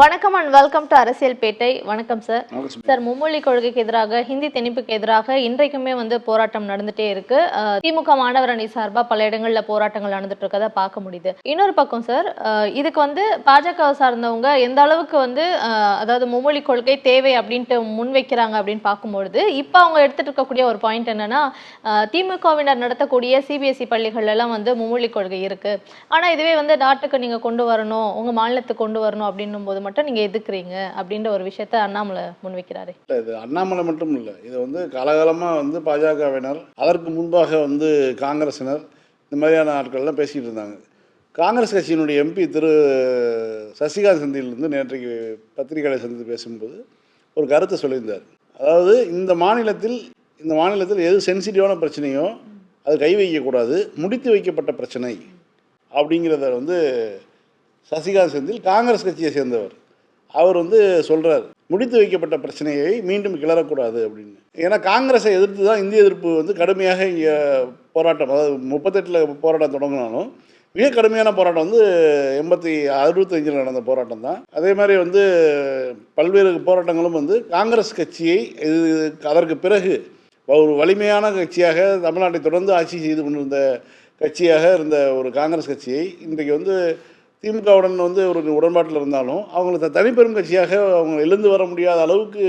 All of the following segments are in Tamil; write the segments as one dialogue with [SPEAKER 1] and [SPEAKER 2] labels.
[SPEAKER 1] வணக்கம் அண்ட் வெல்கம் டு அரசியல் பேட்டை வணக்கம் சார்
[SPEAKER 2] சார் மும்மொழி கொள்கைக்கு எதிராக ஹிந்தி திணிப்புக்கு எதிராக இன்றைக்குமே வந்து போராட்டம் நடந்துட்டே இருக்கு திமுக மாணவர் அணி சார்பா பல இடங்கள்ல போராட்டங்கள் நடந்துட்டு இருக்கதை பார்க்க முடியுது இன்னொரு பக்கம் சார் இதுக்கு வந்து பாஜக சார்ந்தவங்க எந்த அளவுக்கு வந்து அதாவது மும்மொழி கொள்கை தேவை அப்படின்ட்டு வைக்கிறாங்க அப்படின்னு பார்க்கும்பொழுது இப்போ அவங்க எடுத்துட்டு இருக்கக்கூடிய ஒரு பாயிண்ட் என்னன்னா திமுகவினர் நடத்தக்கூடிய சிபிஎஸ்இ e பள்ளிகள் எல்லாம் வந்து மும்மொழி கொள்கை இருக்கு ஆனா இதுவே வந்து நாட்டுக்கு நீங்க கொண்டு வரணும் உங்க மாநிலத்துக்கு கொண்டு வரணும் அப்படின்னும் போது மட்டும் நீங்கள் எதுக்குறீங்க அப்படின்ற ஒரு விஷயத்த அண்ணாமலை முன்வைக்கிறாரு
[SPEAKER 3] இல்லை இது அண்ணாமலை மட்டும் இல்லை இது வந்து காலகாலமாக வந்து பாஜகவினர் அதற்கு முன்பாக வந்து காங்கிரஸினர் இந்த மாதிரியான ஆட்கள்லாம் பேசிட்டு இருந்தாங்க காங்கிரஸ் கட்சியினுடைய எம்பி திரு சசிகாந்த் சந்தியிலிருந்து நேற்றைக்கு பத்திரிகையாளர் சந்தித்து பேசும்போது ஒரு கருத்தை சொல்லியிருந்தார் அதாவது இந்த மாநிலத்தில் இந்த மாநிலத்தில் எது சென்சிட்டிவான பிரச்சனையோ அது கை வைக்கக்கூடாது முடித்து வைக்கப்பட்ட பிரச்சனை அப்படிங்கிறத வந்து சசிகாந்த் செந்தில் காங்கிரஸ் கட்சியை சேர்ந்தவர் அவர் வந்து சொல்கிறார் முடித்து வைக்கப்பட்ட பிரச்சனையை மீண்டும் கிளறக்கூடாது அப்படின்னு ஏன்னா காங்கிரஸை எதிர்த்து தான் இந்திய எதிர்ப்பு வந்து கடுமையாக இங்கே போராட்டம் அதாவது முப்பத்தெட்டில் போராட்டம் தொடங்கினாலும் மிக கடுமையான போராட்டம் வந்து எண்பத்தி அறுபத்தஞ்சில் நடந்த போராட்டம் தான் அதே மாதிரி வந்து பல்வேறு போராட்டங்களும் வந்து காங்கிரஸ் கட்சியை இது அதற்கு பிறகு ஒரு வலிமையான கட்சியாக தமிழ்நாட்டை தொடர்ந்து ஆட்சி செய்து கொண்டிருந்த கட்சியாக இருந்த ஒரு காங்கிரஸ் கட்சியை இன்றைக்கு வந்து திமுகவுடன் வந்து ஒரு உடன்பாட்டில் இருந்தாலும் அவங்களுக்கு தனிப்பெரும் கட்சியாக அவங்க எழுந்து வர முடியாத அளவுக்கு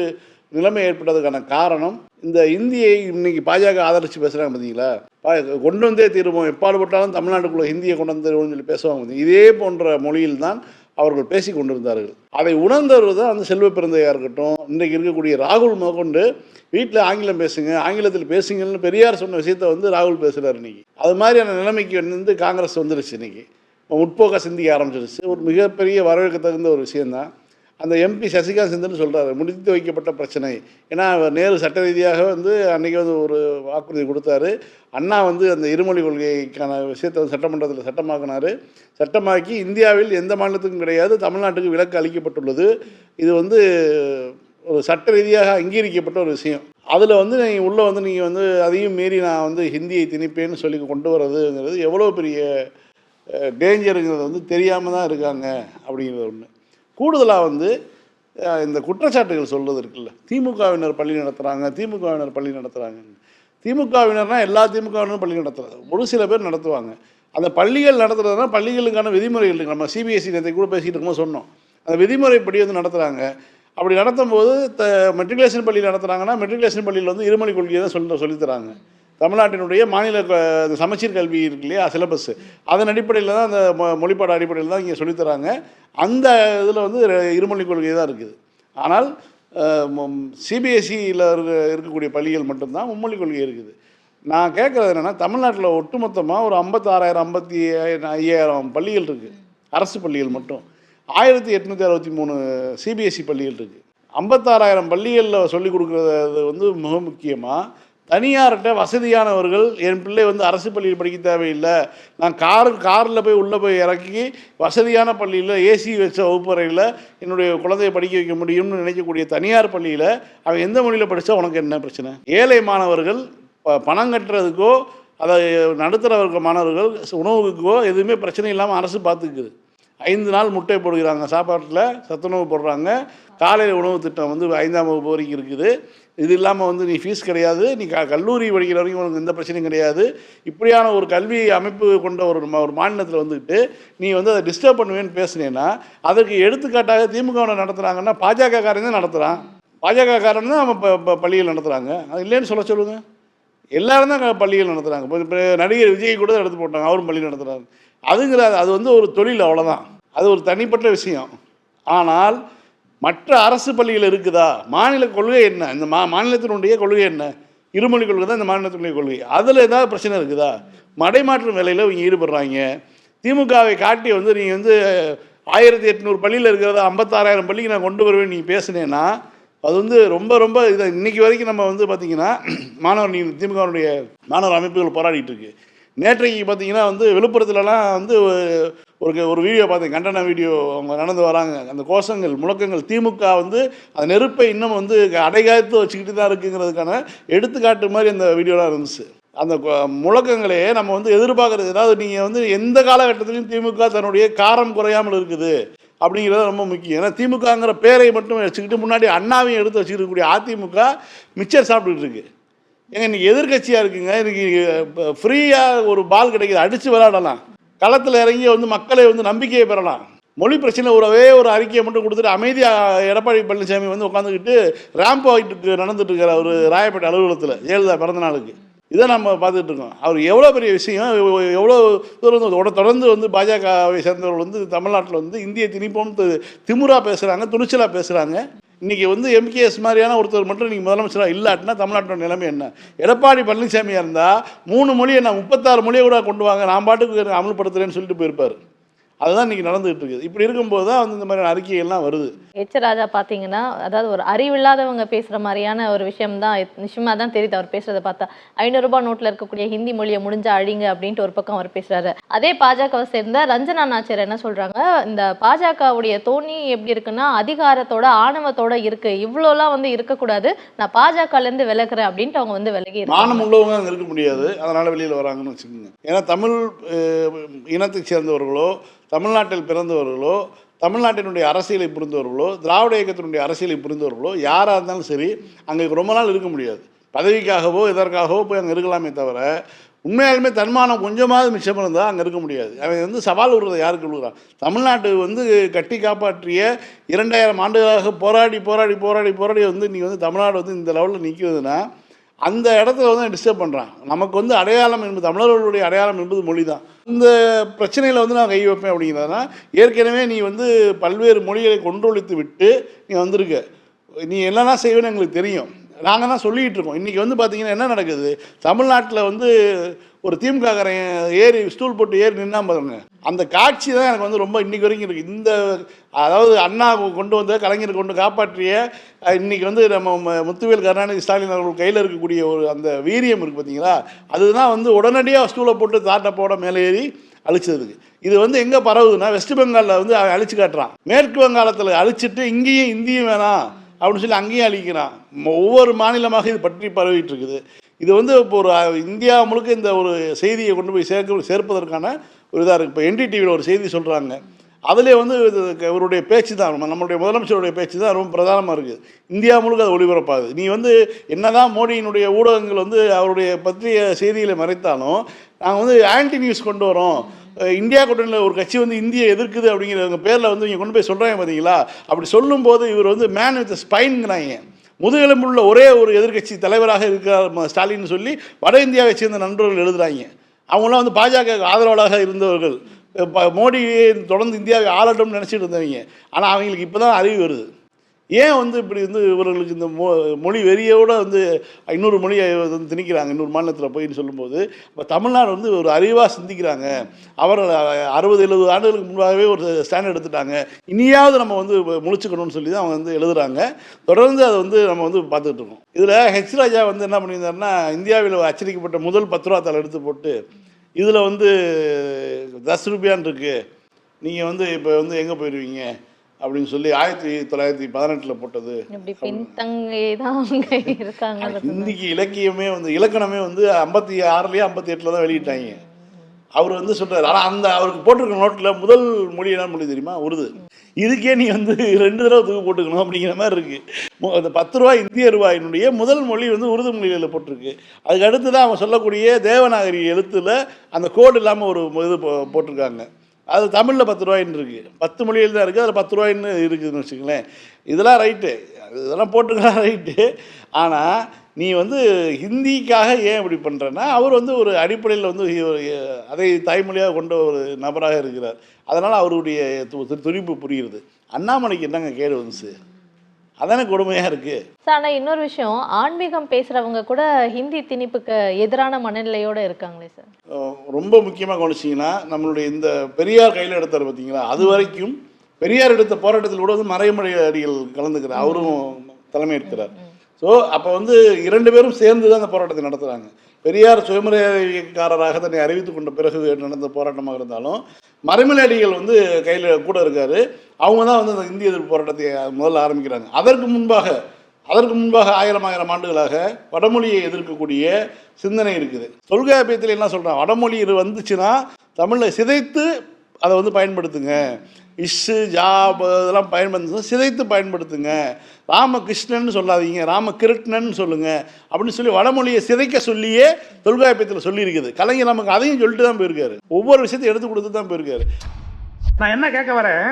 [SPEAKER 3] நிலைமை ஏற்பட்டதுக்கான காரணம் இந்த இந்தியை இன்னைக்கு பாஜக ஆதரித்து பேசுகிறாங்க பார்த்தீங்களா கொண்டு வந்தே தீர்வோம் எப்பாடுபட்டாலும் தமிழ்நாட்டுக்குள்ளே ஹிந்தியை கொண்டு வந்து சொல்லி பேசுவாங்க இதே போன்ற மொழியில் தான் அவர்கள் பேசி கொண்டிருந்தார்கள் அதை உணர்ந்தவர் தான் அந்த செல்வ பிறந்தையாக இருக்கட்டும் இன்றைக்கு இருக்கக்கூடிய ராகுல் முதற்கொண்டு வீட்டில் ஆங்கிலம் பேசுங்க ஆங்கிலத்தில் பேசுங்கன்னு பெரியார் சொன்ன விஷயத்த வந்து ராகுல் பேசுகிறார் இன்னைக்கு அது மாதிரியான நிலைமைக்கு வந்து காங்கிரஸ் வந்துருச்சு இன்னைக்கு முற்போக்க சிந்திக்க ஆரம்பிச்சிருச்சு ஒரு மிகப்பெரிய வரவேற்க தகுந்த ஒரு விஷயந்தான் அந்த எம்பி சசிகாந்த் சிந்துன்னு சொல்கிறாரு முடித்து வைக்கப்பட்ட பிரச்சனை ஏன்னா நேரு சட்ட ரீதியாக வந்து அன்றைக்கி வந்து ஒரு வாக்குறுதி கொடுத்தாரு அண்ணா வந்து அந்த இருமொழி கொள்கைக்கான விஷயத்தை வந்து சட்டமன்றத்தில் சட்டமாக்கினார் சட்டமாக்கி இந்தியாவில் எந்த மாநிலத்துக்கும் கிடையாது தமிழ்நாட்டுக்கு விலக்கு அளிக்கப்பட்டுள்ளது இது வந்து ஒரு சட்ட ரீதியாக அங்கீகரிக்கப்பட்ட ஒரு விஷயம் அதில் வந்து நீங்கள் உள்ளே வந்து நீங்கள் வந்து அதையும் மீறி நான் வந்து ஹிந்தியை திணிப்பேன்னு சொல்லி கொண்டு வர்றதுங்கிறது எவ்வளோ பெரிய டேஞ்சருங்கிறது வந்து தெரியாமல் தான் இருக்காங்க அப்படிங்கிறது ஒன்று கூடுதலாக வந்து இந்த குற்றச்சாட்டுகள் சொல்கிறது இருக்குல்ல திமுகவினர் பள்ளி நடத்துகிறாங்க திமுகவினர் பள்ளி நடத்துகிறாங்க திமுகவினர்னால் எல்லா திமுகவினரும் பள்ளி நடத்துகிறது ஒரு சில பேர் நடத்துவாங்க அந்த பள்ளிகள் நடத்துகிறதுனா பள்ளிகளுக்கான விதிமுறைகள் இருக்குது நம்ம சிபிஎஸ்சி நேற்றை கூட பேசிகிட்டு இருக்கோம் சொன்னோம் அந்த விதிமுறைப்படி வந்து நடத்துகிறாங்க அப்படி நடத்தும் போது த மெட்ரிகுலேஷன் பள்ளி நடத்துகிறாங்கன்னா மெட்ரிகுலேஷன் பள்ளியில் வந்து இருமொழி கொள்கையை தான் சொல்லி சொல்லித்தராங்க தமிழ்நாட்டினுடைய மாநில சமச்சீர் கல்வி இருக்கு இல்லையா சிலபஸ் அதன் அடிப்படையில் தான் அந்த மொழிப்பாடு அடிப்படையில் தான் இங்கே சொல்லித்தராங்க அந்த இதில் வந்து இருமொழிக் கொள்கை தான் இருக்குது ஆனால் சிபிஎஸ்சியில் e இருக்கக்கூடிய பள்ளிகள் மட்டும்தான் மும்மொழி கொள்கை இருக்குது நான் கேட்குறது என்னென்னா தமிழ்நாட்டில் ஒட்டுமொத்தமாக ஒரு ஐம்பத்தாறாயிரம் ஐம்பத்தி ஐயாயிரம் பள்ளிகள் இருக்குது அரசு பள்ளிகள் மட்டும் ஆயிரத்தி எட்நூற்றி அறுபத்தி மூணு சிபிஎஸ்சி e பள்ளிகள் இருக்குது ஐம்பத்தாறாயிரம் பள்ளிகளில் சொல்லிக் கொடுக்குறது வந்து மிக முக்கியமாக தனியார்கிட்ட வசதியானவர்கள் என் பிள்ளை வந்து அரசு பள்ளியில் படிக்க தேவையில்லை நான் கார் காரில் போய் உள்ளே போய் இறக்கி வசதியான பள்ளியில் ஏசி வச்ச வகுப்பறையில் என்னுடைய குழந்தைய படிக்க வைக்க முடியும்னு நினைக்கக்கூடிய தனியார் பள்ளியில் அவன் எந்த மொழியில் படித்தா உனக்கு என்ன பிரச்சனை ஏழை மாணவர்கள் பணம் கட்டுறதுக்கோ அதை நடத்துகிறவர்கள் மாணவர்கள் உணவுக்கோ எதுவுமே பிரச்சனை இல்லாமல் அரசு பார்த்துக்குது ஐந்து நாள் முட்டை போடுகிறாங்க சாப்பாட்டில் சத்துணவு போடுறாங்க காலையில் உணவு திட்டம் வந்து ஐந்தாம் வகுப்பு வரைக்கும் இருக்குது இது இல்லாமல் வந்து நீ ஃபீஸ் கிடையாது நீ க கல்லூரி படிக்கிற வரைக்கும் உனக்கு எந்த பிரச்சனையும் கிடையாது இப்படியான ஒரு கல்வி அமைப்பு கொண்ட ஒரு ஒரு மாநிலத்தில் வந்துக்கிட்டு நீ வந்து அதை டிஸ்டர்ப் பண்ணுவேன்னு பேசுனேன்னா அதற்கு எடுத்துக்காட்டாக திமுக நடத்துகிறாங்கன்னா பாஜக காரன் தான் நடத்துகிறான் பாஜக காரன் தான் நம்ம பள்ளியில் நடத்துகிறாங்க அது இல்லைன்னு சொல்ல சொல்லுங்கள் எல்லாரும் தான் பள்ளிகள் நடத்துகிறாங்க இப்போ நடிகர் விஜய் கூட தான் எடுத்து போட்டாங்க அவரும் பள்ளி நடத்துகிறாரு அதுங்கிற அது வந்து ஒரு தொழில் அவ்வளோதான் அது ஒரு தனிப்பட்ட விஷயம் ஆனால் மற்ற அரசு பள்ளியில் இருக்குதா மாநில கொள்கை என்ன இந்த மா மாநிலத்தினுடைய கொள்கை என்ன இருமொழி கொள்கை தான் இந்த மாநிலத்தினுடைய கொள்கை அதில் ஏதாவது பிரச்சனை இருக்குதா மடைமாற்று வேலையில் இவங்க ஈடுபடுறாங்க திமுகவை காட்டி வந்து நீங்கள் வந்து ஆயிரத்தி எட்நூறு பள்ளியில் இருக்கிறத ஐம்பத்தாறாயிரம் பள்ளிக்கு நான் கொண்டு வருவேன் நீங்கள் பேசுனேன்னா அது வந்து ரொம்ப ரொம்ப இதை இன்றைக்கி வரைக்கும் நம்ம வந்து பார்த்தீங்கன்னா மாணவர் நீ திமுகவுடைய மாணவர் அமைப்புகள் போராடிட்டு இருக்கு நேற்றைக்கு பார்த்தீங்கன்னா வந்து விழுப்புரத்துலலாம் வந்து ஒரு ஒரு வீடியோ பார்த்தேன் கண்டன வீடியோ அவங்க நடந்து வராங்க அந்த கோஷங்கள் முழக்கங்கள் திமுக வந்து அந்த நெருப்பை இன்னும் வந்து அடைகாத்து வச்சுக்கிட்டு தான் இருக்குங்கிறதுக்கான எடுத்துக்காட்டு மாதிரி அந்த வீடியோலாம் இருந்துச்சு அந்த முழக்கங்களே நம்ம வந்து எதிர்பார்க்குறது ஏதாவது நீங்கள் வந்து எந்த காலகட்டத்திலையும் திமுக தன்னுடைய காரம் குறையாமல் இருக்குது அப்படிங்கிறது ரொம்ப முக்கியம் ஏன்னா திமுகங்கிற பேரை மட்டும் வச்சுக்கிட்டு முன்னாடி அண்ணாவையும் எடுத்து வச்சுருக்கக்கூடிய அதிமுக மிச்சர் சாப்பிட்டுட்டு இருக்குது ஏங்க இன்றைக்கி எதிர்கட்சியாக இருக்குங்க இன்றைக்கி ஃப்ரீயாக ஒரு பால் கிடைக்கிது அடித்து விளையாடலாம் களத்தில் இறங்கி வந்து மக்களை வந்து நம்பிக்கையை பெறலாம் மொழி பிரச்சனை ஒரே ஒரு அறிக்கையை மட்டும் கொடுத்துட்டு அமைதியாக எடப்பாடி பழனிசாமி வந்து உட்காந்துக்கிட்டு ரேம்ப் ஆகிட்டு நடந்துட்டு இருக்கிற ஒரு ராயப்பேட்டை அலுவலகத்தில் ஜெயலலிதா பிறந்த நாளுக்கு இதை நம்ம பார்த்துட்டு இருக்கோம் அவர் எவ்வளோ பெரிய விஷயம் எவ்வளோ தூரம் தொடர்ந்து வந்து பாஜகவை சேர்ந்தவர்கள் வந்து தமிழ்நாட்டில் வந்து இந்திய திணிப்போம் திமுறா பேசுகிறாங்க துணிச்சலாக பேசுகிறாங்க இன்றைக்கி வந்து எம்கேஎஸ் மாதிரியான ஒருத்தர் மட்டும் நீங்கள் முதலமைச்சராக இல்லாட்டினா தமிழ்நாட்டோட நிலைமை என்ன எடப்பாடி பழனிசாமியாக இருந்தால் மூணு மொழியை நான் முப்பத்தாறு மொழியை கூட கொண்டு வாங்க நான் பாட்டுக்கு அமல்படுத்துகிறேன்னு சொல்லிட்டு போயிருப்பார் அதுதான் இன்னைக்கு நடந்துகிட்டு இருக்குது இப்படி இருக்கும்போது தான் வந்து இந்த மாதிரியான அறிக்கைகள்லாம் வருது
[SPEAKER 1] எச்ச ராஜா பார்த்தீங்கன்னா அதாவது ஒரு அறிவில்லாதவங்க பேசுகிற மாதிரியான ஒரு விஷயம் தான் நிச்சயமாக தான் தெரியுது அவர் பேசுறதை பார்த்தா ரூபாய் நோட்டில் இருக்கக்கூடிய ஹிந்தி மொழியை முடிஞ்ச அழிங்க அப்படின்ட்டு ஒரு பக்கம் அவர் பேசுறாரு அதே பாஜகவை சேர்ந்த ரஞ்சனா நாச்சர் என்ன சொல்றாங்க இந்த பாஜகவுடைய தோணி எப்படி இருக்குன்னா அதிகாரத்தோட ஆணவத்தோட இருக்கு இவ்வளோலாம் வந்து இருக்கக்கூடாது நான் பாஜகலேருந்து விலகுறேன் அப்படின்ட்டு அவங்க வந்து விலகி
[SPEAKER 3] நானும் உள்ளவங்க அங்கே இருக்க முடியாது அதனால வெளியில் வராங்கன்னு வச்சுக்கோங்க ஏன்னா தமிழ் இனத்தை சேர்ந்தவர்களோ தமிழ்நாட்டில் பிறந்தவர்களோ தமிழ்நாட்டினுடைய அரசியலை புரிந்தவர்களோ திராவிட இயக்கத்தினுடைய அரசியலை புரிந்தவர்களோ யாராக இருந்தாலும் சரி அங்கே ரொம்ப நாள் இருக்க முடியாது பதவிக்காகவோ இதற்காகவோ போய் அங்கே இருக்கலாமே தவிர உண்மையாலுமே தன்மானம் கொஞ்சமாவது மிச்சம் இருந்தால் அங்கே இருக்க முடியாது அவன் வந்து சவால் விடுறதை யாருக்கு விழுகிறான் தமிழ்நாட்டு வந்து கட்டி காப்பாற்றிய இரண்டாயிரம் ஆண்டுகளாக போராடி போராடி போராடி போராடி வந்து நீ வந்து தமிழ்நாடு வந்து இந்த லெவலில் நிற்கிறதுன்னா அந்த இடத்துல வந்து டிஸ்டர்ப் பண்ணுறான் நமக்கு வந்து அடையாளம் என்பது தமிழர்களுடைய அடையாளம் என்பது மொழி தான் இந்த பிரச்சனையில் வந்து நான் கை வைப்பேன் அப்படிங்கிறதுனா ஏற்கனவே நீ வந்து பல்வேறு மொழிகளை கொன்றொழித்து விட்டு நீ வந்திருக்க நீ என்னென்னா செய்வேன்னு எங்களுக்கு தெரியும் நாங்கள் தான் சொல்லிகிட்டு இருக்கோம் இன்றைக்கி வந்து பார்த்திங்கன்னா என்ன நடக்குது தமிழ்நாட்டில் வந்து ஒரு திமுகக்காரன் ஏறி ஸ்டூல் போட்டு ஏறி நின்னா பாருங்க அந்த காட்சி தான் எனக்கு வந்து ரொம்ப இன்றைக்கி வரைக்கும் இருக்குது இந்த அதாவது அண்ணா கொண்டு வந்த கலைஞர் கொண்டு காப்பாற்றிய இன்றைக்கி வந்து நம்ம முத்துவேல் கருணாநிதி ஸ்டாலின் அவர்கள் கையில் இருக்கக்கூடிய ஒரு அந்த வீரியம் இருக்குது பார்த்தீங்களா அதுதான் வந்து உடனடியாக ஸ்டூலை போட்டு தாட்டை போட மேலே ஏறி அழிச்சதுக்கு இது வந்து எங்கே பரவுதுன்னா வெஸ்ட் பெங்காலில் வந்து அழிச்சு காட்டுறான் மேற்கு வங்காளத்தில் அழிச்சிட்டு இங்கேயும் இந்தியும் வேணாம் அப்படின்னு சொல்லி அங்கேயும் அழிக்கிறான் ஒவ்வொரு மாநிலமாக இது பற்றி பரவிட்டு இருக்குது இது வந்து இப்போ ஒரு இந்தியா முழுக்க இந்த ஒரு செய்தியை கொண்டு போய் சேர்க்க சேர்ப்பதற்கான ஒரு இதாக இருக்குது இப்போ என்டிடிவியில் ஒரு செய்தி சொல்கிறாங்க அதிலே வந்து இவருடைய பேச்சு தான் நம்மளுடைய முதலமைச்சருடைய பேச்சு தான் ரொம்ப பிரதானமாக இருக்குது இந்தியா முழுக்க அது ஒளிபரப்பாகுது நீ வந்து என்னதான் மோடியினுடைய ஊடகங்கள் வந்து அவருடைய பற்றிய செய்திகளை மறைத்தாலும் நாங்கள் வந்து ஆன்டி நியூஸ் கொண்டு வரோம் இந்தியா கூட்டணியில் ஒரு கட்சி வந்து இந்தியை எதிர்க்குது அப்படிங்கிற பேரில் வந்து இங்கே கொண்டு போய் சொல்கிறாங்க பார்த்தீங்களா அப்படி சொல்லும்போது இவர் வந்து மேன் வித் ஸ்பைன்ங்கிறாங்க முதுகெலும்புள்ள ஒரே ஒரு எதிர்கட்சி தலைவராக இருக்கிறார் ஸ்டாலின் சொல்லி வட இந்தியாவை சேர்ந்த நண்பர்கள் எழுதுகிறாங்க அவங்களாம் வந்து பாஜக ஆதரவாளராக இருந்தவர்கள் மோடியை தொடர்ந்து இந்தியாவை ஆளட்டும்னு நினச்சிட்டு இருந்தவங்க ஆனால் அவங்களுக்கு இப்போ தான் அறிவு வருது ஏன் வந்து இப்படி வந்து இவர்களுக்கு இந்த மொ மொழி வெறியோட வந்து இன்னொரு மொழியை வந்து திணிக்கிறாங்க இன்னொரு மாநிலத்தில் போயின்னு சொல்லும்போது இப்போ தமிழ்நாடு வந்து ஒரு அறிவாக சிந்திக்கிறாங்க அவர் அறுபது எழுபது ஆண்டுகளுக்கு முன்பாகவே ஒரு ஸ்டாண்ட் எடுத்துட்டாங்க இனியாவது நம்ம வந்து முழிச்சுக்கணும்னு சொல்லி தான் அவங்க வந்து எழுதுகிறாங்க தொடர்ந்து அதை வந்து நம்ம வந்து பார்த்துக்கிட்டு இருக்கோம் இதில் ஹெச் ராஜா வந்து என்ன பண்ணியிருந்தாருன்னா இந்தியாவில் அச்சரிக்கப்பட்ட முதல் பத்து ரூபா தலை எடுத்து போட்டு இதில் வந்து தஸ் ரூபியான் இருக்குது நீங்கள் வந்து இப்போ வந்து எங்கே போயிடுவீங்க அப்படின்னு சொல்லி ஆயிரத்தி தொள்ளாயிரத்தி பதினெட்டுல போட்டது இந்திக்கு இலக்கியமே வந்து இலக்கணமே வந்து ஐம்பத்தி ஆறுலயே ஐம்பத்தி எட்டுல தான் வெளியிட்டாங்க அவர் வந்து சொல்றாரு ஆனால் அந்த அவருக்கு போட்டிருக்க நோட்டில் முதல் மொழி என்ன மொழி தெரியுமா உருது இதுக்கே நீ வந்து ரெண்டு தடவை தூக்கு போட்டுக்கணும் அப்படிங்கிற மாதிரி இருக்கு அந்த பத்து ரூபாய் இந்திய ரூபாயினுடைய முதல் மொழி வந்து உருது மொழியில் போட்டிருக்கு அதுக்கு அடுத்து தான் அவன் சொல்லக்கூடிய தேவநாகரி எழுத்துல அந்த கோடு இல்லாமல் ஒரு இது போட்டிருக்காங்க அது தமிழில் பத்து ரூபாயின்னு இருக்குது பத்து மொழியில் தான் இருக்குது அதில் பத்து ரூபாயின்னு இருக்குதுன்னு வச்சுக்கங்களேன் இதெல்லாம் ரைட்டு இதெல்லாம் போட்டுக்கலாம் ரைட்டு ஆனால் நீ வந்து ஹிந்திக்காக ஏன் இப்படி பண்ணுறன்னா அவர் வந்து ஒரு அடிப்படையில் வந்து அதை தாய்மொழியாக கொண்ட ஒரு நபராக இருக்கிறார் அதனால் அவருடைய துணிப்பு புரிகிறது அண்ணாமலைக்கு என்னங்க கேடு வந்துச்சு அதானே கொடுமையாக இருக்குது
[SPEAKER 1] சார் ஆனால் இன்னொரு விஷயம் ஆன்மீகம் பேசுகிறவங்க கூட ஹிந்தி திணிப்புக்கு எதிரான மனநிலையோடு இருக்காங்களே
[SPEAKER 3] சார் ரொம்ப முக்கியமாக கவனிச்சீங்கன்னா நம்மளுடைய இந்த பெரியார் கையில் எடுத்தார் பார்த்தீங்களா அது வரைக்கும் பெரியார் எடுத்த போராட்டத்தில் கூட வந்து மறைமுறை அடிகள் கலந்துக்கிறார் அவரும் தலைமையேற்கிறார் ஸோ அப்போ வந்து இரண்டு பேரும் சேர்ந்து தான் அந்த போராட்டத்தை நடத்துகிறாங்க பெரியார் சுயமரியாதைக்காரராக தன்னை அறிவித்து கொண்ட பிறகு நடந்த போராட்டமாக இருந்தாலும் மறைமலையடிகள் வந்து கையில் கூட இருக்கார் அவங்க தான் வந்து அந்த இந்திய எதிர்ப்பு போராட்டத்தை முதல்ல ஆரம்பிக்கிறாங்க அதற்கு முன்பாக அதற்கு முன்பாக ஆயிரம் ஆயிரம் ஆண்டுகளாக வடமொழியை எதிர்க்கக்கூடிய சிந்தனை இருக்குது தொல்காப்பியத்தில் என்ன சொல்கிறான் வடமொழி இது வந்துச்சுன்னா தமிழை சிதைத்து அதை வந்து பயன்படுத்துங்க இஷு ஜாப் இதெல்லாம் பயன்படுத்து சிதைத்து பயன்படுத்துங்க ராமகிருஷ்ணன் சொல்லாதீங்க ராமகிருட்ணன் சொல்லுங்கள் அப்படின்னு சொல்லி வடமொழியை சிதைக்க சொல்லியே தொல்காப்பியத்தில் சொல்லியிருக்குது கலைஞர் நமக்கு அதையும் சொல்லிட்டு தான் போயிருக்காரு ஒவ்வொரு விஷயத்தையும் எடுத்து கொடுத்து தான் போயிருக்காரு
[SPEAKER 4] நான் என்ன கேட்க வரேன்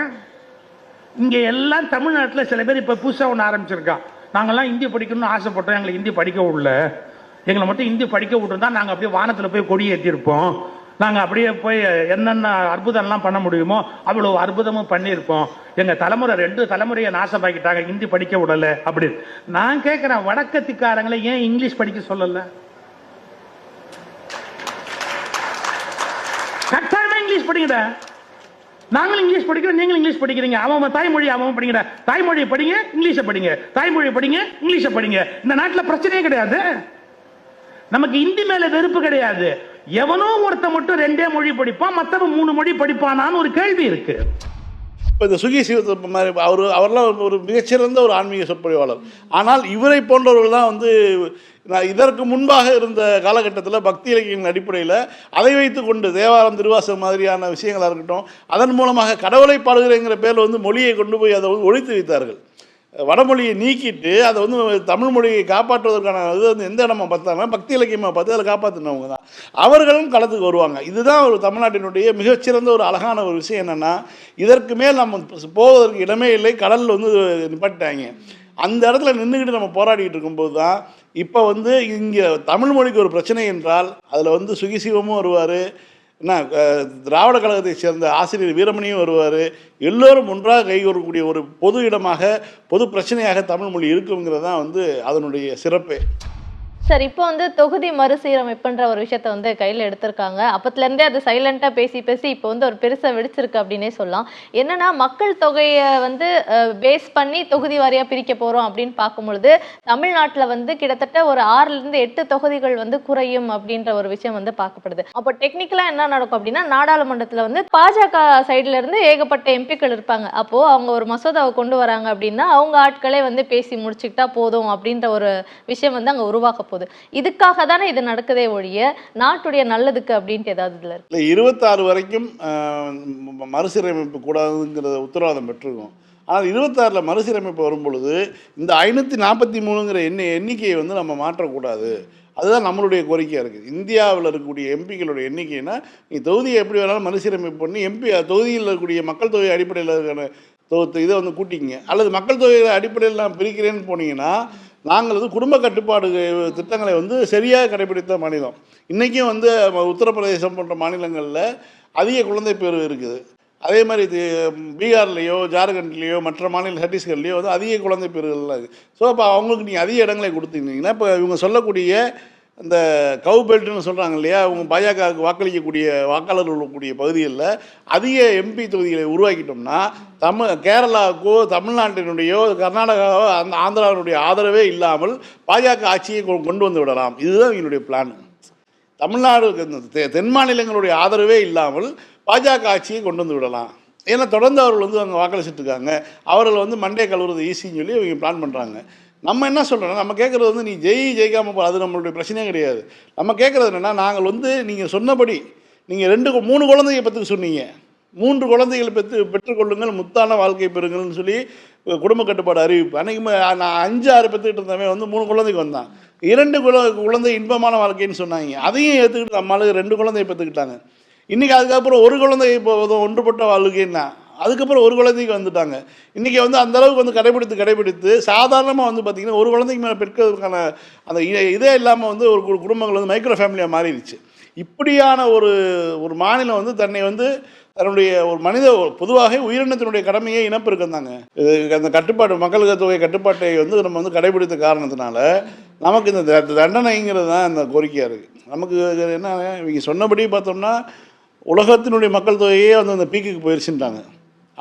[SPEAKER 4] இங்கே எல்லாம் தமிழ்நாட்டில் சில பேர் இப்போ புதுசாக ஒன்று ஆரம்பிச்சிருக்கான் நாங்கள்லாம் இந்தி படிக்கணும்னு ஆசைப்பட்டோம் எங்களை இந்தி படிக்க விடல எங்களை மட்டும் இந்தி படிக்க விட்டுருந்தா நாங்கள் அப்படியே வானத்தில் போய் கொடி ஏற்றிருப்போம் நாங்கள் அப்படியே போய் என்னென்ன அற்புதம்லாம் பண்ண முடியுமோ அவ்வளோ அற்புதமும் பண்ணியிருப்போம் எங்கள் தலைமுறை ரெண்டு தலைமுறையை நாசமாக்கிட்டாங்க ஹிந்தி படிக்க விடலை அப்படின்னு நான் கேட்குறேன் வடக்கத்திக்காரங்களை ஏன் இங்கிலீஷ் படிக்க சொல்லலை கட்டாயமாக இங்கிலீஷ் படிங்கடா நாங்களும் இங்கிலீஷ் படிக்கிறோம் நீங்களும் இங்கிலீஷ் படிக்கிறீங்க அவன் தாய்மொழி அவன் படிக்கிற தாய்மொழியை படிங்க இங்கிலீஷை படிங்க தாய்மொழி படிங்க இங்கிலீஷை படிங்க இந்த நாட்டில் பிரச்சனையே கிடையாது நமக்கு ஹிந்தி மேல வெறுப்பு கிடையாது எவனோ ஒருத்த மட்டும் ரெண்டே மொழி படிப்பான் மற்றவன் மூணு மொழி படிப்பானான்னு ஒரு கேள்வி இருக்கு
[SPEAKER 3] இப்போ இந்த சுகி மாதிரி அவர் அவர்லாம் ஒரு மிகச்சிறந்த ஒரு ஆன்மீக சொற்பொழிவாளர் ஆனால் இவரை போன்றவர்கள் தான் வந்து நான் இதற்கு முன்பாக இருந்த காலகட்டத்தில் பக்தி இலக்கியங்களின் அடிப்படையில் அதை வைத்து கொண்டு தேவாரம் திருவாசம் மாதிரியான விஷயங்களாக இருக்கட்டும் அதன் மூலமாக கடவுளை பாடுகிறேங்கிற பேரில் வந்து மொழியை கொண்டு போய் அதை ஒழித்து வைத்தார்கள் வடமொழியை நீக்கிட்டு அதை வந்து தமிழ் மொழியை காப்பாற்றுவதற்கான இது வந்து எந்த இடமா பார்த்தாலும் பக்தி இலக்கியமாக பார்த்து அதில் காப்பாற்றினவங்க தான் அவர்களும் களத்துக்கு வருவாங்க இதுதான் ஒரு தமிழ்நாட்டினுடைய மிகச்சிறந்த ஒரு அழகான ஒரு விஷயம் என்னென்னா இதற்கு மேல் நம்ம போவதற்கு இடமே இல்லை கடலில் வந்து நிப்பாட்டாங்க அந்த இடத்துல நின்றுக்கிட்டு நம்ம போராடிக்கிட்டு இருக்கும்போது தான் இப்போ வந்து இங்கே தமிழ் மொழிக்கு ஒரு பிரச்சனை என்றால் அதில் வந்து சுகிசிவமும் வருவார் என்ன திராவிட கழகத்தை சேர்ந்த ஆசிரியர் வீரமணியும் வருவார் எல்லோரும் ஒன்றாக கைகூறக்கூடிய ஒரு பொது இடமாக பொது பிரச்சனையாக தமிழ்மொழி இருக்குங்கிறது தான் வந்து அதனுடைய சிறப்பே
[SPEAKER 1] சார் இப்போ வந்து தொகுதி மறுசீரமைப்புன்ற ஒரு விஷயத்த வந்து கையில் எடுத்திருக்காங்க அப்பத்துலேருந்தே அது சைலண்ட்டாக பேசி பேசி இப்போ வந்து ஒரு பெருசாக வெடிச்சிருக்கு அப்படின்னே சொல்லலாம் என்னன்னா மக்கள் தொகையை வந்து பேஸ் பண்ணி தொகுதி வாரியாக பிரிக்க போகிறோம் அப்படின்னு பார்க்கும்பொழுது தமிழ்நாட்டில் வந்து கிட்டத்தட்ட ஒரு ஆறுலேருந்து எட்டு தொகுதிகள் வந்து குறையும் அப்படின்ற ஒரு விஷயம் வந்து பார்க்கப்படுது அப்போ டெக்னிக்கலாக என்ன நடக்கும் அப்படின்னா நாடாளுமன்றத்தில் வந்து பாஜக சைட்லேருந்து ஏகப்பட்ட எம்பிக்கள் இருப்பாங்க அப்போது அவங்க ஒரு மசோதாவை கொண்டு வராங்க அப்படின்னா அவங்க ஆட்களே வந்து பேசி முடிச்சுக்கிட்டா போதும் அப்படின்ற ஒரு விஷயம் வந்து அங்கே உருவாக்கப்படும் போகுது இதுக்காக தானே இது நடக்குதே ஒழிய நாட்டுடைய நல்லதுக்கு அப்படின்ட்டு ஏதாவது இதில்
[SPEAKER 3] இல்லை இருபத்தாறு வரைக்கும் மறுசீரமைப்பு கூடாதுங்கிறத உத்தரவாதம் பெற்றிருக்கோம் ஆனால் இருபத்தாறில் மறுசீரமைப்பு வரும்பொழுது இந்த ஐநூற்றி நாற்பத்தி மூணுங்கிற எண்ணி எண்ணிக்கையை வந்து நம்ம மாற்றக்கூடாது அதுதான் நம்மளுடைய கோரிக்கையாக இருக்குது இந்தியாவில் இருக்கக்கூடிய எம்பிக்களோட எண்ணிக்கைனா நீ தொகுதியை எப்படி வேணாலும் மறுசீரமைப்பு பண்ணி எம்பி தொகுதியில் இருக்கக்கூடிய மக்கள் தொகை அடிப்படையில் இருக்கிற தொகுத்து இதை வந்து கூட்டிங்க அல்லது மக்கள் தொகை அடிப்படையில் நான் பிரிக்கிறேன்னு போனீங்கன்னா நாங்கள் வந்து குடும்ப கட்டுப்பாடு திட்டங்களை வந்து சரியாக கடைபிடித்த மாநிலம் இன்றைக்கும் வந்து உத்தரப்பிரதேசம் போன்ற மாநிலங்களில் அதிக குழந்தை பேர் இருக்குது அதே மாதிரி பீகார்லேயோ ஜார்க்கண்ட்லேயோ மற்ற மாநில சத்தீஸ்கர்லேயோ வந்து அதிக குழந்தை பேர்கள்லாம் இருக்குது ஸோ அப்போ அவங்களுக்கு நீங்கள் அதிக இடங்களை கொடுத்துருந்தீங்கன்னா இப்போ இவங்க சொல்லக்கூடிய இந்த கவு பெல்ட்னு சொல்கிறாங்க இல்லையா அவங்க பாஜகவுக்கு வாக்களிக்கக்கூடிய வாக்காளர்கள் உள்ளக்கூடிய பகுதிகளில் அதிக எம்பி தொகுதிகளை உருவாக்கிட்டோம்னா தமிழ் கேரளாவுக்கோ தமிழ்நாட்டினுடையோ கர்நாடகாவோ அந்த ஆந்திராவினுடைய ஆதரவே இல்லாமல் பாஜக ஆட்சியை கொண்டு வந்து விடலாம் இதுதான் என்னுடைய பிளான் தமிழ்நாடு தென் மாநிலங்களுடைய ஆதரவே இல்லாமல் பாஜக ஆட்சியை கொண்டு வந்து விடலாம் ஏன்னா தொடர்ந்து அவர்கள் வந்து அங்கே வாக்களிச்சிட்ருக்காங்க அவர்கள் வந்து மண்டே கழுவுறது ஈஸின்னு சொல்லி அவங்க பிளான் பண்ணுறாங்க நம்ம என்ன சொல்கிறோம் நம்ம கேட்குறது வந்து நீ ஜெயி ஜெயிக்காமல் போ அது நம்மளுடைய பிரச்சனையே கிடையாது நம்ம கேட்குறது என்னென்னா நாங்கள் வந்து நீங்கள் சொன்னபடி நீங்கள் ரெண்டு மூணு குழந்தைய பற்றி சொன்னீங்க மூன்று குழந்தைகள் பெற்று பெற்றுக்கொள்ளுங்கள் முத்தான வாழ்க்கை பெறுங்கள்னு சொல்லி குடும்ப கட்டுப்பாடு அறிவிப்பு அன்றைக்கி நான் அஞ்சு ஆறு பெற்றுக்கிட்டு இருந்தவன் வந்து மூணு குழந்தைக்கு வந்தான் இரண்டு குழ குழந்தை இன்பமான வாழ்க்கைன்னு சொன்னாங்க அதையும் ஏற்றுக்கிட்டு நம்மளுக்கு ரெண்டு குழந்தைய பெற்றுக்கிட்டாங்க இன்றைக்கி அதுக்கப்புறம் ஒரு குழந்தை இப்போ ஒன்றுபட்ட வாழ்க்கைன்னா அதுக்கப்புறம் ஒரு குழந்தைக்கு வந்துட்டாங்க இன்றைக்கி வந்து அந்தளவுக்கு வந்து கடைபிடித்து கடைபிடித்து சாதாரணமாக வந்து பார்த்திங்கன்னா ஒரு குழந்தைக்கு மேலே பெற்கிறதுக்கான அந்த இதே இல்லாமல் வந்து ஒரு குடும்பங்கள் வந்து மைக்ரோ ஃபேமிலியாக மாறிடுச்சு இப்படியான ஒரு ஒரு மாநிலம் வந்து தன்னை வந்து தன்னுடைய ஒரு மனித பொதுவாக உயிரினத்தினுடைய கடமையே இனப்பெருக்கம் தாங்க அந்த கட்டுப்பாடு மக்களுக்கு தொகை கட்டுப்பாட்டை வந்து நம்ம வந்து கடைபிடித்த காரணத்தினால நமக்கு இந்த தண்டனைங்கிறது தான் இந்த கோரிக்கையாக இருக்குது நமக்கு என்ன இவங்க சொன்னபடி பார்த்தோம்னா உலகத்தினுடைய மக்கள் தொகையே வந்து அந்த பீக்குக்கு போயிடுச்சுட்டாங்க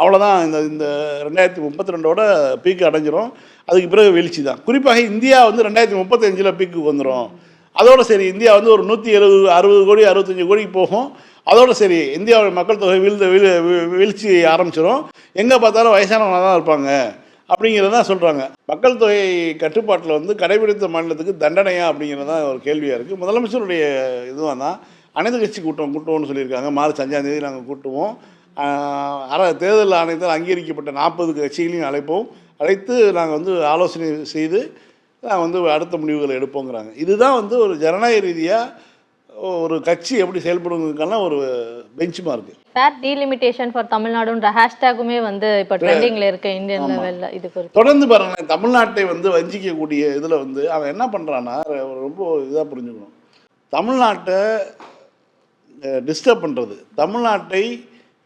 [SPEAKER 3] அவ்வளோதான் இந்த இந்த ரெண்டாயிரத்தி முப்பத்தி ரெண்டோட பீக்கு அடைஞ்சிரும் அதுக்கு பிறகு வீழ்ச்சி தான் குறிப்பாக இந்தியா வந்து ரெண்டாயிரத்தி முப்பத்தஞ்சில் பீக்கு வந்துடும் அதோடு சரி இந்தியா வந்து ஒரு நூற்றி எழுபது அறுபது கோடி அறுபத்தஞ்சி கோடிக்கு போகும் அதோடு சரி இந்தியாவுடைய மக்கள் தொகை வீழ்ந்த வீழ் வீழ்ச்சி ஆரம்பிச்சிடும் எங்கே பார்த்தாலும் வயசானவங்க தான் இருப்பாங்க அப்படிங்கிறதான் சொல்கிறாங்க மக்கள் தொகை கட்டுப்பாட்டில் வந்து கடைபிடித்த மாநிலத்துக்கு தண்டனையா அப்படிங்கிறது தான் ஒரு கேள்வியாக இருக்குது முதலமைச்சருடைய இதுவாக தான் அனைத்து கட்சி கூட்டம் கூட்டுவோம்னு சொல்லியிருக்காங்க மார்ச் அஞ்சாந்தேதி நாங்கள் கூட்டுவோம் அற தேர்தல் ஆணையத்தால் அங்கீகரிக்கப்பட்ட நாற்பது கட்சிகளையும் அழைப்போம் அழைத்து நாங்கள் வந்து ஆலோசனை செய்து நாங்கள் வந்து அடுத்த முடிவுகளை எடுப்போங்கிறாங்க இதுதான் வந்து ஒரு ஜனநாயக ரீதியாக ஒரு கட்சி எப்படி செயல்படுங்கிறதுக்கான ஒரு benchmark sir delimitation for தமிழ்நாடுன்ற ஹேஷ்டேக்குமே வந்து இப்போ ட்ரெண்டிங்கில் இருக்க இந்தியன் லெவலில் இது தொடர்ந்து பாருங்க தமிழ்நாட்டை வந்து வஞ்சிக்கக்கூடிய இதில் வந்து அவன் என்ன பண்ணுறான்னா ரொம்ப இதாக புரிஞ்சுக்கணும் தமிழ்நாட்டை டிஸ்டர்ப் பண்ணுறது தமிழ்நாட்டை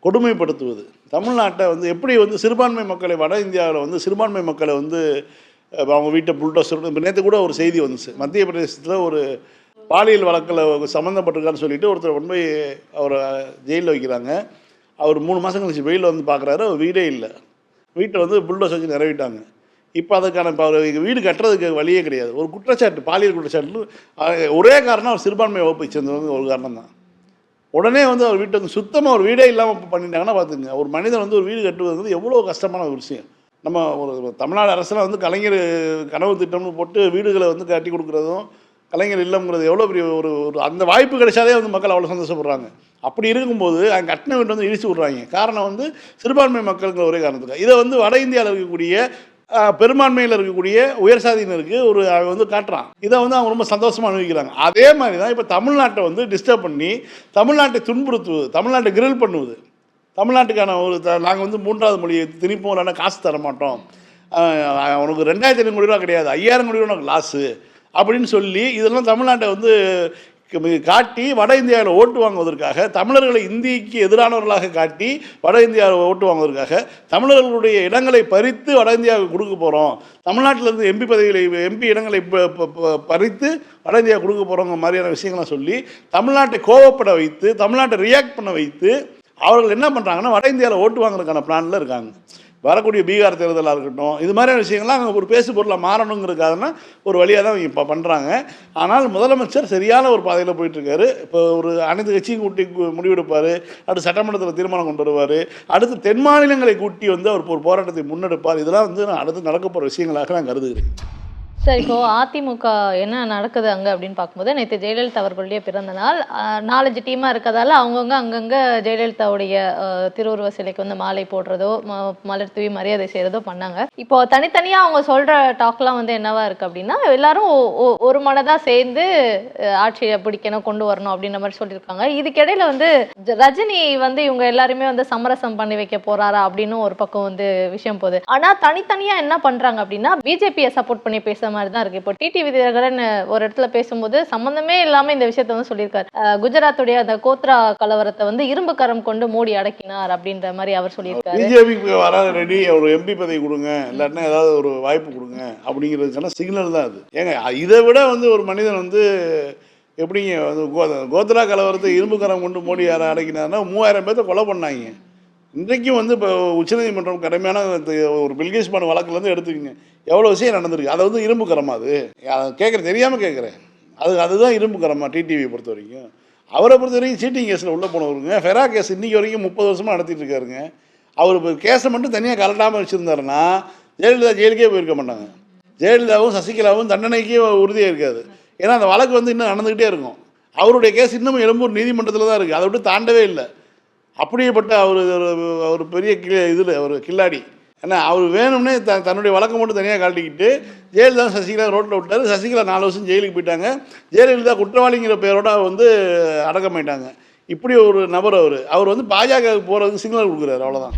[SPEAKER 3] கொடுமைப்படுத்துவது தமிழ்நாட்டை வந்து எப்படி வந்து சிறுபான்மை மக்களை வட இந்தியாவில் வந்து சிறுபான்மை மக்களை வந்து அவங்க வீட்டை புல்டோஸ் இப்போ நேற்று கூட ஒரு செய்தி வந்துச்சு மத்திய பிரதேசத்தில் ஒரு பாலியல் வழக்கில் சம்மந்தப்பட்டிருக்கான்னு சொல்லிட்டு ஒருத்தர் உண்மை அவரை ஜெயிலில் வைக்கிறாங்க அவர் மூணு மாதம் கழிச்சு வெயிலில் வந்து பார்க்குறாரு அவர் வீடே இல்லை வீட்டை வந்து புல்டோஸ் வச்சு நிறைவிட்டாங்க இப்போ அதுக்கான இப்போ அவர் வீடு கட்டுறதுக்கு வழியே கிடையாது ஒரு குற்றச்சாட்டு பாலியல் குற்றச்சாட்டு ஒரே காரணம் அவர் சிறுபான்மை வகுப்பை சேர்ந்தவங்க ஒரு காரணம் தான் உடனே வந்து அவர் வீட்டை வந்து சுத்தமாக ஒரு வீடே இல்லாமல் பண்ணிட்டாங்கன்னா பார்த்துங்க ஒரு மனிதன் வந்து ஒரு வீடு கட்டுவது வந்து எவ்வளோ கஷ்டமான ஒரு விஷயம் நம்ம ஒரு தமிழ்நாடு அரசில் வந்து கலைஞர் கனவு திட்டம்னு போட்டு வீடுகளை வந்து கட்டி கொடுக்குறதும் கலைஞர் இல்லம்ங்கிறது எவ்வளோ பெரிய ஒரு ஒரு அந்த வாய்ப்பு கிடைச்சாலே வந்து மக்கள் அவ்வளோ சந்தோஷப்படுறாங்க அப்படி இருக்கும்போது அங்கே கட்டின வீட்டை வந்து இழிச்சு விட்றாங்க காரணம் வந்து சிறுபான்மை மக்களுங்கிற ஒரே காரணத்துக்கு இதை வந்து வட இந்தியாவில் இருக்கக்கூடிய பெரும்பான்மையில் இருக்கக்கூடிய உயர் சாதியினருக்கு ஒரு வந்து காட்டுறான் இதை வந்து அவங்க ரொம்ப சந்தோஷமாக அனுபவிக்கிறாங்க அதே மாதிரி தான் இப்போ தமிழ்நாட்டை வந்து டிஸ்டர்ப் பண்ணி தமிழ்நாட்டை துன்புறுத்துவது தமிழ்நாட்டை கிரில் பண்ணுவது தமிழ்நாட்டுக்கான ஒரு த நாங்கள் வந்து மூன்றாவது மொழியை திருப்போம் இல்லைன்னா காசு தர மாட்டோம் உனக்கு ரெண்டாயிரத்தி ஐநூறு கோடி ரூபா கிடையாது ஐயாயிரம் கோடி ரூபா உனக்கு லாஸு அப்படின்னு சொல்லி இதெல்லாம் தமிழ்நாட்டை வந்து காட்டி வட இந்தியாவில் ஓட்டு வாங்குவதற்காக தமிழர்களை இந்திக்கு எதிரானவர்களாக காட்டி வட இந்தியாவில் ஓட்டு வாங்குவதற்காக தமிழர்களுடைய இடங்களை பறித்து வட இந்தியாவுக்கு கொடுக்க போகிறோம் தமிழ்நாட்டிலிருந்து எம்பி பதவிகளை எம்பி இடங்களை பறித்து வட இந்தியா கொடுக்க போகிறோங்க மாதிரியான விஷயங்கள்லாம் சொல்லி தமிழ்நாட்டை கோவப்பட வைத்து தமிழ்நாட்டை ரியாக்ட் பண்ண வைத்து அவர்கள் என்ன பண்ணுறாங்கன்னா வட இந்தியாவில் ஓட்டு வாங்குறதுக்கான பிளானில் இருக்காங்க வரக்கூடிய பீகார் தேர்தலாக இருக்கட்டும் இது மாதிரியான விஷயங்கள்லாம் ஒரு பேசு பொருளாக மாறணுங்கிறதுக்காகனா ஒரு வழியாக தான் இப்போ பண்ணுறாங்க ஆனால் முதலமைச்சர் சரியான ஒரு பாதையில் போயிட்டுருக்காரு இப்போ ஒரு அனைத்து கட்சியும் கூட்டி முடிவெடுப்பார் அடுத்து சட்டமன்றத்தில் தீர்மானம் கொண்டு வருவார் அடுத்து தென் மாநிலங்களை கூட்டி வந்து அவர் ஒரு போராட்டத்தை முன்னெடுப்பார் இதெல்லாம் வந்து நான் அடுத்து நடக்க போகிற விஷயங்களாக நான் கருதுகிறேன் சார் இப்போ அதிமுக என்ன நடக்குது அங்கே அப்படின்னு பார்க்கும்போது நேற்று ஜெயலலிதா அவர்களுடைய பிறந்த நாள் நாலஞ்சு டீமாக இருக்கிறதால அவங்கவுங்க அங்கங்கே ஜெயலலிதாவுடைய திருவுருவ சிலைக்கு வந்து மாலை போடுறதோ மலர் தூவி மரியாதை செய்கிறதோ பண்ணாங்க இப்போ தனித்தனியாக அவங்க சொல்கிற டாக்லாம் வந்து என்னவா இருக்குது அப்படின்னா எல்லாரும் ஒரு மனதாக சேர்ந்து ஆட்சியை பிடிக்கணும் கொண்டு வரணும் அப்படின்ற மாதிரி சொல்லியிருக்காங்க இதுக்கிடையில் வந்து ரஜினி வந்து இவங்க எல்லாருமே வந்து சமரசம் பண்ணி வைக்க போகிறாரா அப்படின்னு ஒரு பக்கம் வந்து விஷயம் போகுது ஆனால் தனித்தனியாக என்ன பண்ணுறாங்க அப்படின்னா பிஜேபியை சப்போர்ட் பண்ணி பேச மாதிரி தான் இருக்கு இப்போ டிடி விதிரகரன் ஒரு இடத்துல பேசும்போது சம்மந்தமே இல்லாம இந்த விஷயத்த வந்து சொல்லியிருக்காரு குஜராத்துடைய அந்த கோத்ரா கலவரத்தை வந்து இரும்பு கரம் கொண்டு மோடி அடக்கினார் அப்படின்ற மாதிரி அவர் சொல்லியிருக்காரு பிஜேபிக்கு வராத ரெடி ஒரு எம்பி பதவி கொடுங்க இல்லாட்டினா ஏதாவது ஒரு வாய்ப்பு கொடுங்க அப்படிங்கிறதுக்கான சிக்னல் தான் அது ஏங்க இதை விட வந்து ஒரு மனிதன் வந்து எப்படிங்க கோத்ரா கலவரத்தை இரும்பு கரம் கொண்டு மோடி யாரை அடக்கினார்னா மூவாயிரம் பேர்த்த கொலை பண்ணாங்க இன்றைக்கும் வந்து இப்போ உச்சநீதிமன்றம் கடுமையான ஒரு பில்கேஷ் பண்ண வழக்குலேருந்து எடுத்துக்கிங்க எவ்வளோ விஷயம் நடந்திருக்கு அதை வந்து இரும்பு கரமா அது கேட்குறேன் தெரியாமல் கேட்குறேன் அது அதுதான் இரும்பு கரமா டிடிவியை பொறுத்த வரைக்கும் அவரை பொறுத்த வரைக்கும் சீட்டிங் கேஸில் உள்ளே போனவருங்க ஃபெரா கேஸ் இன்றைக்கி வரைக்கும் முப்பது வருஷமாக நடத்திட்டு இருக்காருங்க அவர் இப்போ கேஸை மட்டும் தனியாக கலட்டாமல் வச்சுருந்தாருன்னா ஜெயலலிதா ஜெயிலுக்கே போயிருக்க மாட்டாங்க ஜெயலலிதாவும் சசிகலாவும் தண்டனைக்கே உறுதியாக இருக்காது ஏன்னா அந்த வழக்கு வந்து இன்னும் நடந்துக்கிட்டே இருக்கும் அவருடைய கேஸ் இன்னமும் எழும்பூர் நீதிமன்றத்தில் தான் இருக்குது அதை விட்டு தாண்டவே இல்லை அப்படியேப்பட்ட அவர் அவர் பெரிய கிளி இதில் அவர் கில்லாடி ஏன்னா அவர் வேணும்னே த தன்னுடைய வழக்கம் மட்டும் தனியாக காட்டிக்கிட்டு ஜெயலலிதா சசிகலா ரோட்டில் விட்டார் சசிகலா நாலு வருஷம் ஜெயிலுக்கு போயிட்டாங்க ஜெயலலிதா குற்றவாளிங்கிற பேரோட வந்து அடக்கம் பண்ணிட்டாங்க இப்படி ஒரு நபர் அவர் அவர் வந்து பாஜக போகிறதுக்கு சிக்னல் கொடுக்குறாரு அவ்வளோதான்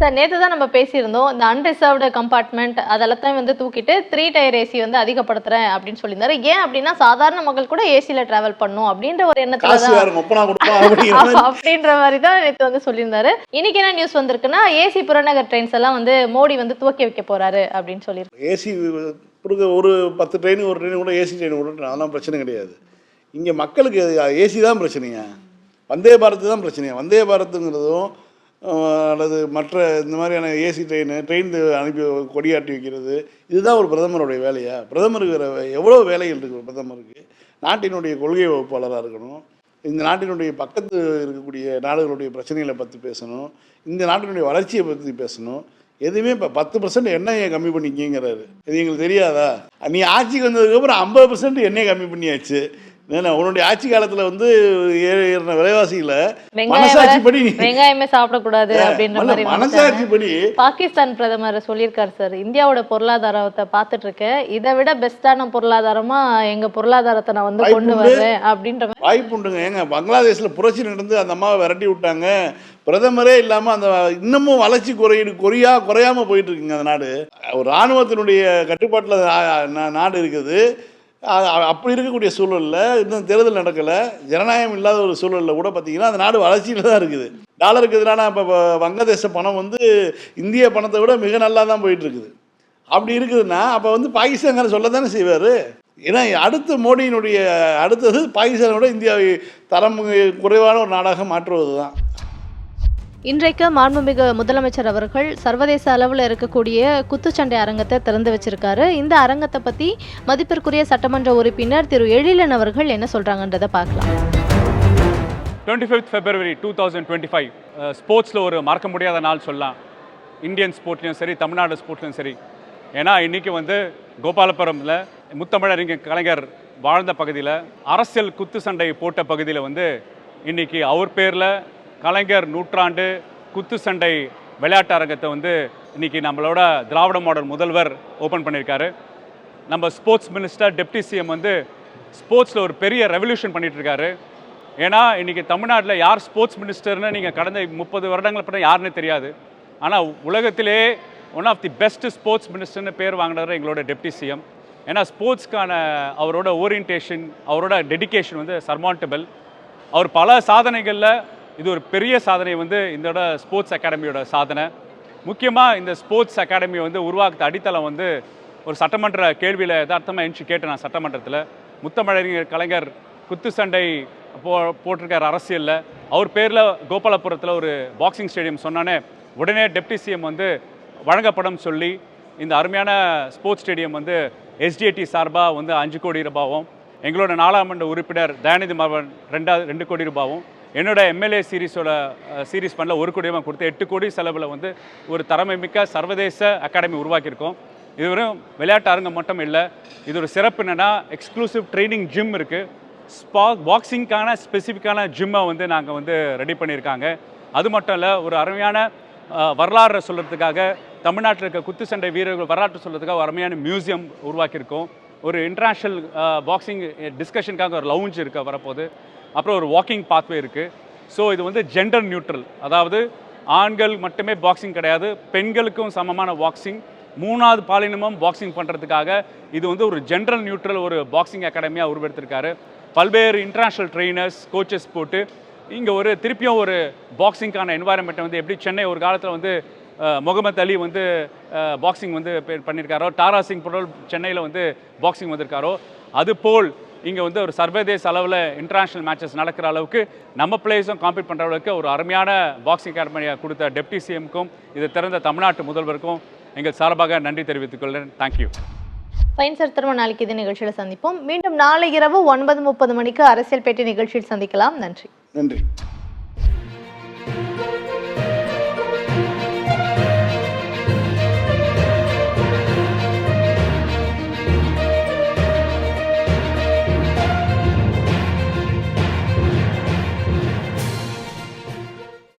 [SPEAKER 3] சார் நேற்று தான் நம்ம பேசியிருந்தோம் இந்த அன்ரிசர்வ்டு கம்பார்ட்மெண்ட் அதெல்லாத்தையும் வந்து தூக்கிட்டு த்ரீ டயர் ஏசி வந்து அதிகப்படுத்துறேன் அப்படின்னு சொல்லியிருந்தாரு ஏன் அப்படின்னா சாதாரண மக்கள் கூட ஏசியில் ட்ராவல் பண்ணும் அப்படின்ற ஒரு எண்ணத்தில் அப்படின்ற மாதிரி தான் நேற்று வந்து சொல்லியிருந்தாரு இன்னைக்கு என்ன நியூஸ் வந்திருக்குன்னா ஏசி புறநகர் ட்ரெயின்ஸ் எல்லாம் வந்து மோடி வந்து துவக்கி வைக்க போறாரு அப்படின்னு சொல்லியிருக்கு ஏசி ஒரு பத்து ட்ரெயின் ஒரு ட்ரெயின் கூட ஏசி ட்ரெயின் கூட அதெல்லாம் பிரச்சனை கிடையாது இங்கே மக்களுக்கு ஏசி தான் பிரச்சனையா வந்தே பாரத் தான் பிரச்சனையா வந்தே பாரத்துங்கிறதும் அல்லது மற்ற இந்த மாதிரியான ஏசி ட்ரெயின் ட்ரெயின் அனுப்பி கொடியாட்டி வைக்கிறது இதுதான் ஒரு பிரதமருடைய வேலையா பிரதமருக்கு எவ்வளோ வேலைகள் இருக்குது பிரதமருக்கு நாட்டினுடைய கொள்கை வகுப்பாளராக இருக்கணும் இந்த நாட்டினுடைய பக்கத்து இருக்கக்கூடிய நாடுகளுடைய பிரச்சனைகளை பற்றி பேசணும் இந்த நாட்டினுடைய வளர்ச்சியை பற்றி பேசணும் எதுவுமே இப்போ பத்து பர்சன்ட் எண்ணெயை கம்மி பண்ணிக்கிங்கிறாரு இது எங்களுக்கு தெரியாதா நீ ஆட்சிக்கு வந்ததுக்கப்புறம் ஐம்பது பர்சன்ட் எண்ணெயை கம்மி பண்ணியாச்சு ஏன்னா உன்னுடைய ஆட்சி காலத்துல வந்து ஏறின விலைவாசியில மனசாட்சி படி வெங்காயமே சாப்பிடக்கூடாது அப்படின்ற மாதிரி மனசாட்சி படி பாகிஸ்தான் பிரதமர் சொல்லியிருக்காரு சார் இந்தியாவோட பொருளாதாரத்தை பார்த்துட்டு இருக்கேன் இதை விட பெஸ்டான பொருளாதாரமா எங்க பொருளாதாரத்தை நான் வந்து கொண்டு வரேன் அப்படின்ற வாய்ப்பு உண்டுங்க ஏங்க பங்களாதேஷ்ல புரட்சி நடந்து அந்த அம்மாவை விரட்டி விட்டாங்க பிரதமரே இல்லாம அந்த இன்னமும் வளர்ச்சி குறையீடு குறையா குறையாம போயிட்டு இருக்குங்க அந்த நாடு ராணுவத்தினுடைய கட்டுப்பாட்டுல நாடு இருக்குது அப்படி இருக்கக்கூடிய சூழலில் இன்னும் தேர்தல் நடக்கலை ஜனநாயகம் இல்லாத ஒரு சூழலில் கூட பார்த்தீங்கன்னா அந்த நாடு வளர்ச்சியில் தான் இருக்குது டாலருக்கு எதிரான இப்போ வங்கதேச பணம் வந்து இந்திய பணத்தை விட மிக நல்லா தான் போயிட்டுருக்குது அப்படி இருக்குதுன்னா அப்போ வந்து பாகிஸ்தான்காரன் சொல்ல தானே செய்வார் ஏன்னா அடுத்த மோடியினுடைய அடுத்தது பாகிஸ்தானோட இந்தியாவை தரம் குறைவான ஒரு நாடாக மாற்றுவது தான் இன்றைக்கு மாண்புமிகு முதலமைச்சர் அவர்கள் சர்வதேச அளவில் இருக்கக்கூடிய குத்துச்சண்டை அரங்கத்தை திறந்து வச்சிருக்காரு இந்த அரங்கத்தை பற்றி மதிப்பிற்குரிய சட்டமன்ற உறுப்பினர் திரு எழிலன் அவர்கள் என்ன சொல்கிறாங்கன்றதை பார்க்கலாம் twenty fifth two thousand twenty five ஸ்போர்ட்ஸில் ஒரு மறக்க முடியாத நாள் சொல்லலாம் இந்தியன் ஸ்போர்ட்லேயும் சரி தமிழ்நாடு ஸ்போர்ட்லேயும் சரி ஏன்னா இன்றைக்கி வந்து கோபாலபுரமில் முத்தமிழறிஞர் கலைஞர் வாழ்ந்த பகுதியில் அரசியல் குத்து சண்டை போட்ட பகுதியில் வந்து இன்றைக்கி அவர் பேரில் கலைஞர் நூற்றாண்டு குத்து சண்டை விளையாட்டு அரங்கத்தை வந்து இன்னைக்கு நம்மளோட திராவிட மாடல் முதல்வர் ஓப்பன் பண்ணியிருக்காரு நம்ம ஸ்போர்ட்ஸ் மினிஸ்டர் டெப்டி சிஎம் வந்து ஸ்போர்ட்ஸில் ஒரு பெரிய ரெவல்யூஷன் இருக்காரு ஏன்னா இன்றைக்கி தமிழ்நாட்டில் யார் ஸ்போர்ட்ஸ் மினிஸ்டர்னு நீங்கள் கடந்த முப்பது வருடங்கள் பண்ண யாருன்னு தெரியாது ஆனால் உலகத்திலே one of the best sports மினிஸ்டர்னு பேர் வாங்கினவர் எங்களோட டெப்டி சிஎம் ஏன்னா ஸ்போர்ட்ஸ்க்கான அவரோட ஓரியன்டேஷன் அவரோட டெடிக்கேஷன் வந்து சர்மாண்டபிள் அவர் பல சாதனைகளில் இது ஒரு பெரிய சாதனை வந்து இந்த ஸ்போர்ட்ஸ் அகாடமியோட சாதனை முக்கியமாக இந்த ஸ்போர்ட்ஸ் அகாடமியை வந்து உருவாக்குற அடித்தளம் வந்து ஒரு சட்டமன்ற கேள்வியில் எதார்த்தமாக எழுந்துச்சு கேட்டேன் நான் சட்டமன்றத்தில் முத்தமிழறிஞர் கலைஞர் குத்து சண்டை போ போட்டிருக்கார் அரசியலில் அவர் பேரில் கோபாலபுரத்தில் ஒரு பாக்ஸிங் ஸ்டேடியம் சொன்னானே உடனே டெப்டி சிஎம் வந்து வழங்கப்படும் சொல்லி இந்த அருமையான ஸ்போர்ட்ஸ் ஸ்டேடியம் வந்து எஸ்டிஏடி சார்பாக வந்து அஞ்சு கோடி ரூபாவும் எங்களோட நாடாளுமன்ற உறுப்பினர் தயாநிதி மாவன் ரெண்டாவது ரெண்டு கோடி ரூபாவும் என்னோட எம்எல்ஏ சீரீஸோட சீரீஸ் பண்ணல ஒரு ரூபாய் கொடுத்து எட்டு கோடி செலவில் வந்து ஒரு தரமைமிக்க சர்வதேச அகாடமி உருவாக்கியிருக்கோம் இது வரும் விளையாட்டு அரங்கம் மட்டும் இல்லை இது ஒரு சிறப்பு என்னென்னா எக்ஸ்க்ளூசிவ் ட்ரைனிங் ஜிம் இருக்குது ஸ்பா பாக்ஸிங்க்கான ஸ்பெசிஃபிக்கான ஜிம்மை வந்து நாங்கள் வந்து ரெடி பண்ணியிருக்காங்க அது மட்டும் இல்லை ஒரு அருமையான வரலாறு சொல்கிறதுக்காக தமிழ்நாட்டில் இருக்க குத்து சண்டை வீரர்கள் வரலாற்று சொல்கிறதுக்காக ஒரு அருமையான மியூசியம் உருவாக்கியிருக்கோம் ஒரு இன்டர்நேஷ்னல் பாக்ஸிங் டிஸ்கஷனுக்காக ஒரு லவுஞ்ச் இருக்க வரப்போகுது அப்புறம் ஒரு வாக்கிங் பாத்வே இருக்குது ஸோ இது வந்து ஜெண்டர் நியூட்ரல் அதாவது ஆண்கள் மட்டுமே பாக்ஸிங் கிடையாது பெண்களுக்கும் சமமான பாக்ஸிங் மூணாவது பாலினமும் பாக்ஸிங் பண்ணுறதுக்காக இது வந்து ஒரு ஜென்ரல் நியூட்ரல் ஒரு பாக்ஸிங் அகாடமியாக உருவெடுத்திருக்காரு பல்வேறு இன்டர்நேஷ்னல் ட்ரெயினர்ஸ் கோச்சஸ் போட்டு இங்கே ஒரு திருப்பியும் ஒரு பாக்ஸிங்க்கான என்வாயன்மெண்ட்டை வந்து எப்படி சென்னை ஒரு காலத்தில் வந்து முகமது அலி வந்து பாக்ஸிங் வந்து பண்ணியிருக்காரோ டாரா சிங் போல் சென்னையில் வந்து பாக்ஸிங் வந்திருக்காரோ அதுபோல் இங்கே வந்து ஒரு சர்வதேச அளவில் இன்டர்நேஷ்னல் மேட்சஸ் நடக்கிற அளவுக்கு நம்ம பிளேயர்ஸும் காம்பீட் பண்ணுற அளவுக்கு ஒரு அருமையான பாக்ஸிங் அகாடமியை கொடுத்த டெப்டி சிஎம்க்கும் இதை திறந்த தமிழ்நாட்டு முதல்வருக்கும் எங்கள் சார்பாக நன்றி தெரிவித்துக் கொள்கிறேன் தேங்க்யூ ஃபைன் சார் நாளைக்கு இது நிகழ்ச்சியில் சந்திப்போம் மீண்டும் நாளை இரவு ஒன்பது முப்பது மணிக்கு அரசியல் பேட்டி நிகழ்ச்சியில் சந்திக்கலாம் நன்றி நன்றி